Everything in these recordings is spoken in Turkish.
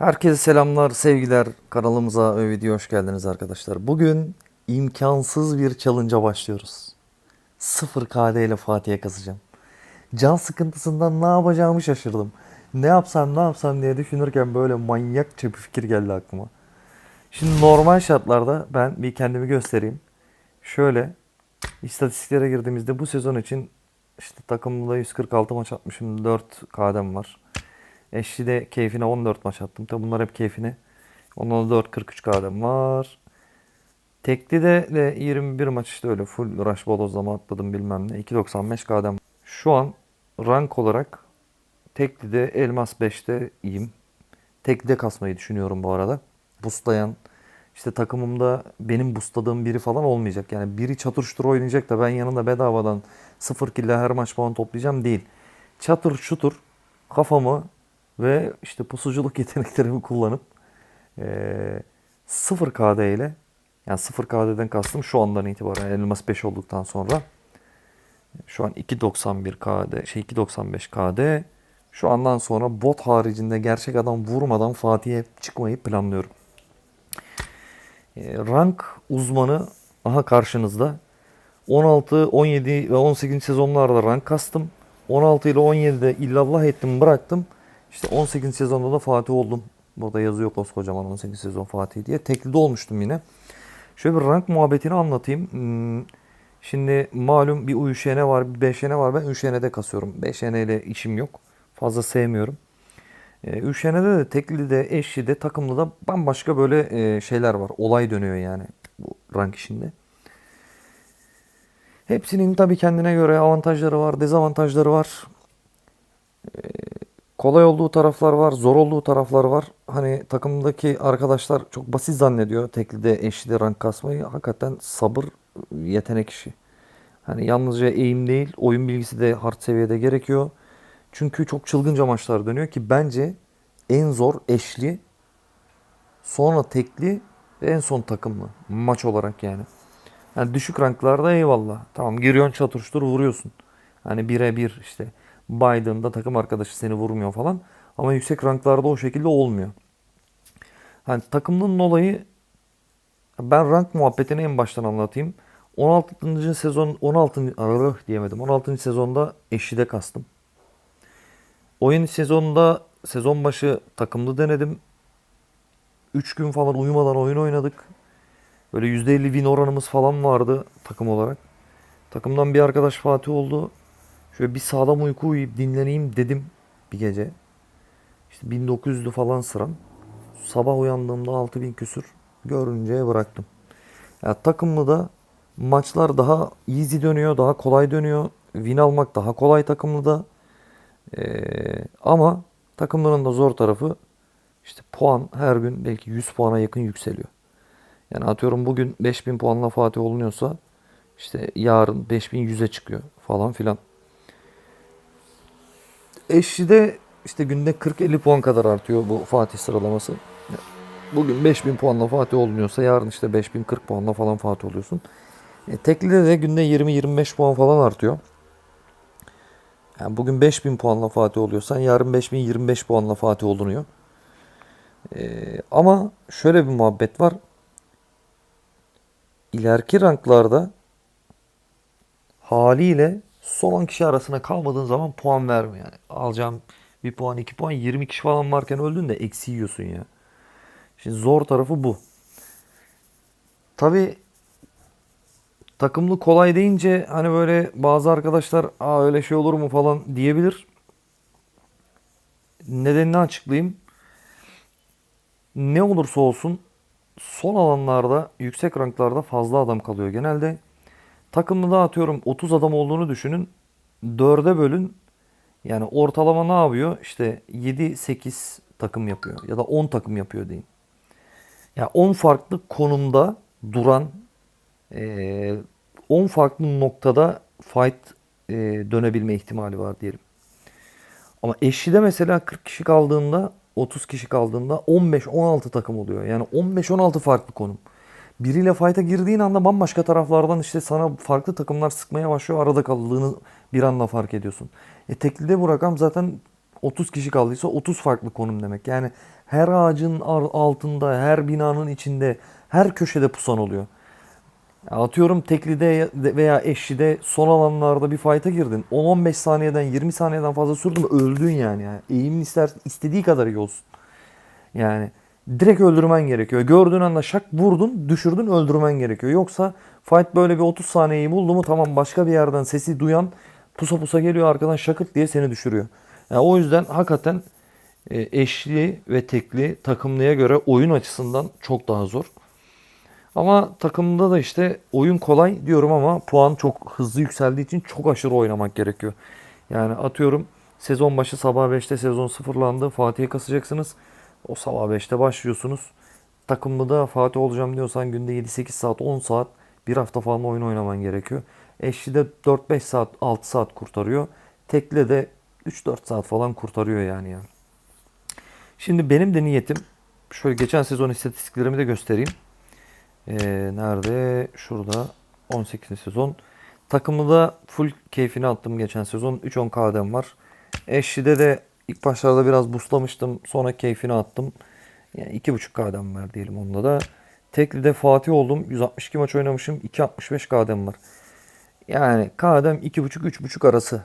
Herkese selamlar, sevgiler. Kanalımıza ve videoya hoş geldiniz arkadaşlar. Bugün imkansız bir challenge'a başlıyoruz. 0 KD ile Fatih'e kasacağım. Can sıkıntısından ne yapacağımı şaşırdım. Ne yapsam ne yapsam diye düşünürken böyle manyakça bir fikir geldi aklıma. Şimdi normal şartlarda ben bir kendimi göstereyim. Şöyle istatistiklere girdiğimizde bu sezon için işte takımda 146 maç atmışım. 4 KD'm var. Eşli de keyfine 14 maç attım. Tabi bunlar hep keyfine. Ondan da 4 43 KD'm var. Tekli de, de 21 maç işte öyle full rush bodozlama atladım bilmem ne. 2.95 KD'm. Şu an rank olarak Tekli'de Elmas 5'te iyiyim. Tekli'de kasmayı düşünüyorum bu arada. Boostlayan işte takımımda benim boostladığım biri falan olmayacak. Yani biri çatır oynayacak da ben yanında bedavadan 0 kill her maç puan toplayacağım değil. Çatır çutur kafamı ve işte pusuculuk yeteneklerimi kullanıp eee 0 KD ile yani 0 KD'den kastım şu andan itibaren Elmas 5 olduktan sonra şu an 2.91 KD şey 2.95 KD şu andan sonra bot haricinde gerçek adam vurmadan Fatih'e çıkmayı planlıyorum. E, rank uzmanı aha karşınızda. 16, 17 ve 18 sezonlarda rank kastım. 16 ile 17'de illallah ettim bıraktım. İşte 18 sezonda da Fatih oldum. Burada yazıyor koskocaman 18 sezon Fatih diye. Teklide olmuştum yine. Şöyle bir rank muhabbetini anlatayım. Hmm, Şimdi malum bir UŞN var, bir BŞN var. Ben UŞN'de kasıyorum. BŞN ile işim yok. Fazla sevmiyorum. E, Üşene'de de teklide, eşlide, takımlı da bambaşka böyle e, şeyler var. Olay dönüyor yani bu rank işinde. Hepsinin tabii kendine göre avantajları var, dezavantajları var. E, kolay olduğu taraflar var, zor olduğu taraflar var. Hani takımdaki arkadaşlar çok basit zannediyor teklide, eşlide rank kasmayı. Hakikaten sabır, yetenek işi. Hani yalnızca eğim değil, oyun bilgisi de hard seviyede gerekiyor. Çünkü çok çılgınca maçlar dönüyor ki bence en zor eşli, sonra tekli ve en son takımlı maç olarak yani. Yani düşük ranklarda eyvallah. Tamam giriyorsun çatıştır vuruyorsun. Hani bire bir işte Biden'da takım arkadaşı seni vurmuyor falan. Ama yüksek ranklarda o şekilde olmuyor. Hani takımlının olayı ben rank muhabbetini en baştan anlatayım. 16. sezon 16. Arı diyemedim. 16. sezonda eşide kastım. Oyun sezonunda sezon başı takımlı denedim. 3 gün falan uyumadan oyun oynadık. Böyle %50 win oranımız falan vardı takım olarak. Takımdan bir arkadaş Fatih oldu. Şöyle bir sağlam uyku uyuyup dinleneyim dedim bir gece. İşte 1900'lü falan sıram. Sabah uyandığımda 6000 küsür görünce bıraktım. Ya takımlı da maçlar daha easy dönüyor, daha kolay dönüyor. Win almak daha kolay takımlı da. Ee, ama takımların da zor tarafı işte puan her gün belki 100 puana yakın yükseliyor. Yani atıyorum bugün 5000 puanla Fatih olunuyorsa işte yarın 5100'e çıkıyor falan filan. Eşli'de işte günde 40-50 puan kadar artıyor bu Fatih sıralaması. Bugün 5000 puanla Fatih olunuyorsa yarın işte 5040 puanla falan Fatih oluyorsun. E, teklide de günde 20-25 puan falan artıyor. Yani bugün 5000 puanla Fatih oluyorsan yarın 5025 puanla Fatih olunuyor. Ee, ama şöyle bir muhabbet var. İleriki ranklarda haliyle son 10 kişi arasına kalmadığın zaman puan vermiyor. Yani alacağım bir puan, iki puan, 20 kişi falan varken öldün de eksi yiyorsun ya. Şimdi zor tarafı bu. Tabi takımlı kolay deyince hani böyle bazı arkadaşlar Aa, öyle şey olur mu falan diyebilir. Nedenini açıklayayım. Ne olursa olsun son alanlarda yüksek ranklarda fazla adam kalıyor genelde. Takımda atıyorum 30 adam olduğunu düşünün. 4'e bölün. Yani ortalama ne yapıyor? İşte 7-8 takım yapıyor ya da 10 takım yapıyor diyeyim. Ya 10 farklı konumda duran eee 10 farklı noktada fight e, dönebilme ihtimali var diyelim. Ama eşlide mesela 40 kişi kaldığında 30 kişi kaldığında 15-16 takım oluyor. Yani 15-16 farklı konum. Biriyle fight'a girdiğin anda bambaşka taraflardan işte sana farklı takımlar sıkmaya başlıyor. Arada kaldığını bir anda fark ediyorsun. E teklide bu rakam zaten 30 kişi kaldıysa 30 farklı konum demek. Yani Her ağacın altında, her binanın içinde, her köşede pusan oluyor. Atıyorum teklide veya eşlide son alanlarda bir fight'a girdin. 10-15 saniyeden 20 saniyeden fazla sürdü mü öldün yani. yani. Eğimin ister, istediği kadar iyi olsun. Yani direkt öldürmen gerekiyor. Gördüğün anda şak vurdun, düşürdün, öldürmen gerekiyor. Yoksa fight böyle bir 30 saniyeyi buldu mu tamam başka bir yerden sesi duyan pusa pusa geliyor arkadan şakırt diye seni düşürüyor. Yani o yüzden hakikaten e, eşli ve tekli takımlıya göre oyun açısından çok daha zor. Ama takımda da işte oyun kolay diyorum ama puan çok hızlı yükseldiği için çok aşırı oynamak gerekiyor. Yani atıyorum sezon başı sabah 5'te sezon sıfırlandı. Fatih'e kasacaksınız. O sabah 5'te başlıyorsunuz. Takımda da Fatih olacağım diyorsan günde 7-8 saat 10 saat bir hafta falan oyun oynaman gerekiyor. Eşli de 4-5 saat 6 saat kurtarıyor. Tekle de 3-4 saat falan kurtarıyor yani yani. Şimdi benim de niyetim şöyle geçen sezon istatistiklerimi de göstereyim. Ee, nerede? Şurada 18. sezon. Takımı da full keyfini attım geçen sezon. 3-10 KD'm var. Eşli'de de ilk başlarda biraz buslamıştım. Sonra keyfini attım. Yani 2.5 KD'm var diyelim onda da. Tekli'de Fatih oldum. 162 maç oynamışım. 2.65 KD'm var. Yani KD'm 2.5-3.5 arası.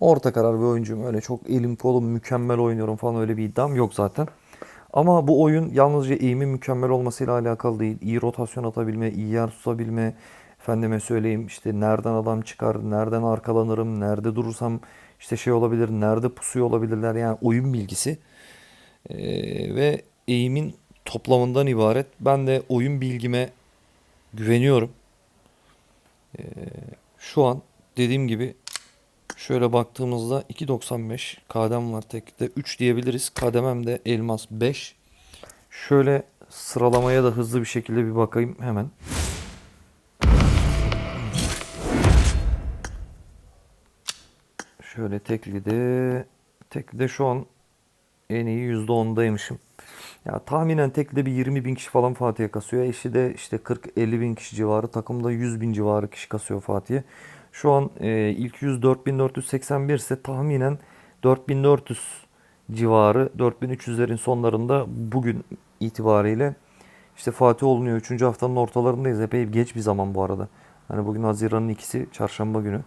Orta karar bir oyuncuyum. Öyle çok elim kolum mükemmel oynuyorum falan öyle bir iddiam yok zaten. Ama bu oyun yalnızca eğimin mükemmel olmasıyla alakalı değil. İyi rotasyon atabilme, iyi yer tutabilme, efendime söyleyeyim işte nereden adam çıkar, nereden arkalanırım, nerede durursam işte şey olabilir, nerede pusuyor olabilirler. Yani oyun bilgisi Ee, ve eğimin toplamından ibaret. Ben de oyun bilgime güveniyorum. Ee, şu an dediğim gibi Şöyle baktığımızda 2.95 kadem var tekte 3 diyebiliriz. Kademem de elmas 5. Şöyle sıralamaya da hızlı bir şekilde bir bakayım hemen. Şöyle teklide teklide şu an en iyi %10'daymışım. Ya tahminen teklide bir 20 bin kişi falan Fatih'e kasıyor. Eşi de işte 40-50 bin kişi civarı. Takımda 100 bin civarı kişi kasıyor Fatih'e. Şu an e, ilk 100 4481 ise tahminen 4400 civarı 4300'lerin sonlarında bugün itibariyle işte Fatih olunuyor. 3. haftanın ortalarındayız. Epey geç bir zaman bu arada. Hani bugün Haziran'ın ikisi çarşamba günü.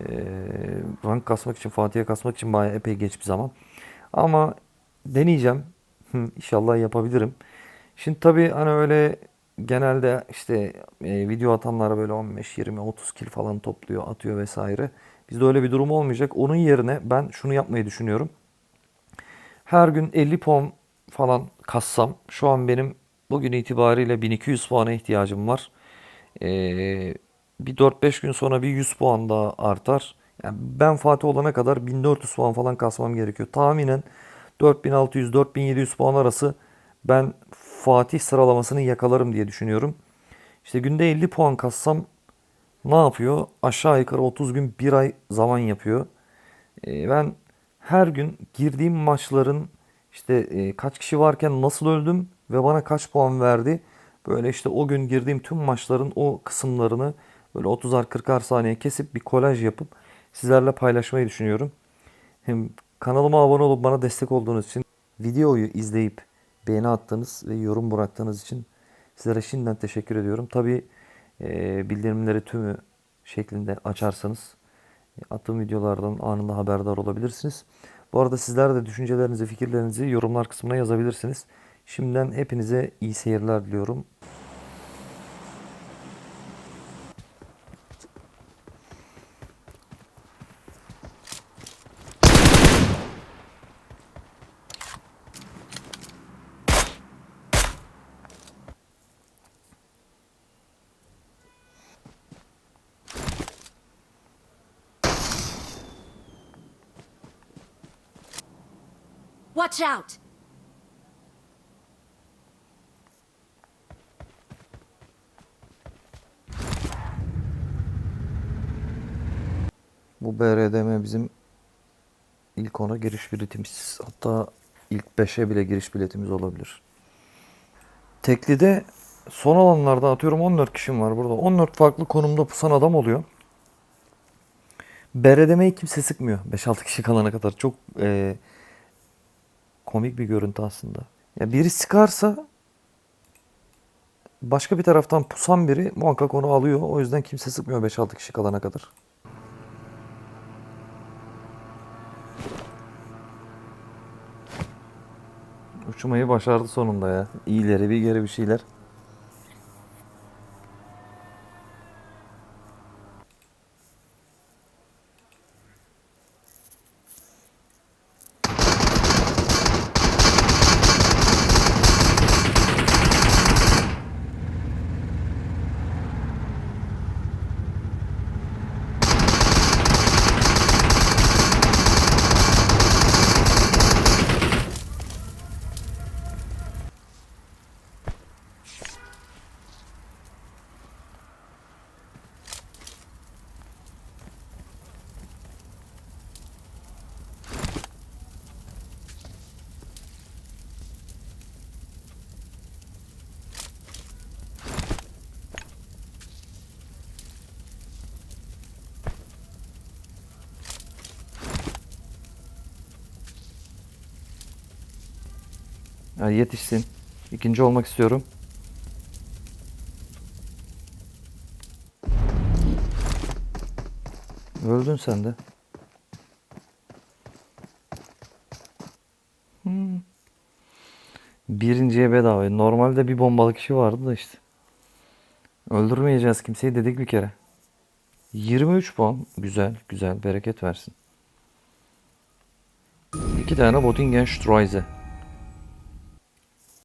E, rank kasmak için, Fatih'e kasmak için bayağı epey geç bir zaman. Ama deneyeceğim. İnşallah yapabilirim. Şimdi tabii hani öyle genelde işte e, video atanlar böyle 15, 20, 30 kil falan topluyor, atıyor vesaire. Bizde öyle bir durum olmayacak. Onun yerine ben şunu yapmayı düşünüyorum. Her gün 50 puan falan kassam şu an benim bugün itibariyle 1200 puana ihtiyacım var. Ee, bir 4-5 gün sonra bir 100 puan daha artar. Yani ben Fatih olana kadar 1400 puan falan kasmam gerekiyor. Tahminen 4600-4700 puan arası ben Fatih sıralamasını yakalarım diye düşünüyorum. İşte günde 50 puan kassam ne yapıyor? Aşağı yukarı 30 gün 1 ay zaman yapıyor. Ee, ben her gün girdiğim maçların işte e, kaç kişi varken nasıl öldüm ve bana kaç puan verdi. Böyle işte o gün girdiğim tüm maçların o kısımlarını böyle 30'ar 40'ar saniye kesip bir kolaj yapıp sizlerle paylaşmayı düşünüyorum. Hem kanalıma abone olup bana destek olduğunuz için videoyu izleyip beğeni attığınız ve yorum bıraktığınız için sizlere şimdiden teşekkür ediyorum. Tabi e, bildirimleri tümü şeklinde açarsanız e, attığım videolardan anında haberdar olabilirsiniz. Bu arada sizler de düşüncelerinizi, fikirlerinizi yorumlar kısmına yazabilirsiniz. Şimdiden hepinize iyi seyirler diliyorum. Watch out! Bu BRDM bizim ilk ona giriş biletimiz. Hatta ilk 5'e bile giriş biletimiz olabilir. Teklide son alanlarda atıyorum 14 kişim var burada. 14 farklı konumda pusan adam oluyor. BRDM'yi kimse sıkmıyor. 5-6 kişi kalana kadar. Çok e, komik bir görüntü aslında. Ya biri sıkarsa başka bir taraftan pusan biri muhakkak onu alıyor. O yüzden kimse sıkmıyor 5-6 kişi kalana kadar. Uçmayı başardı sonunda ya. İyileri bir geri bir şeyler. Ya yetişsin. İkinci olmak istiyorum. Öldün sen de. Hmm. Birinciye bedava. Normalde bir bombalı kişi vardı da işte. Öldürmeyeceğiz kimseyi dedik bir kere. 23 puan. Güzel, güzel. Bereket versin. İki tane Bottingen Streuse.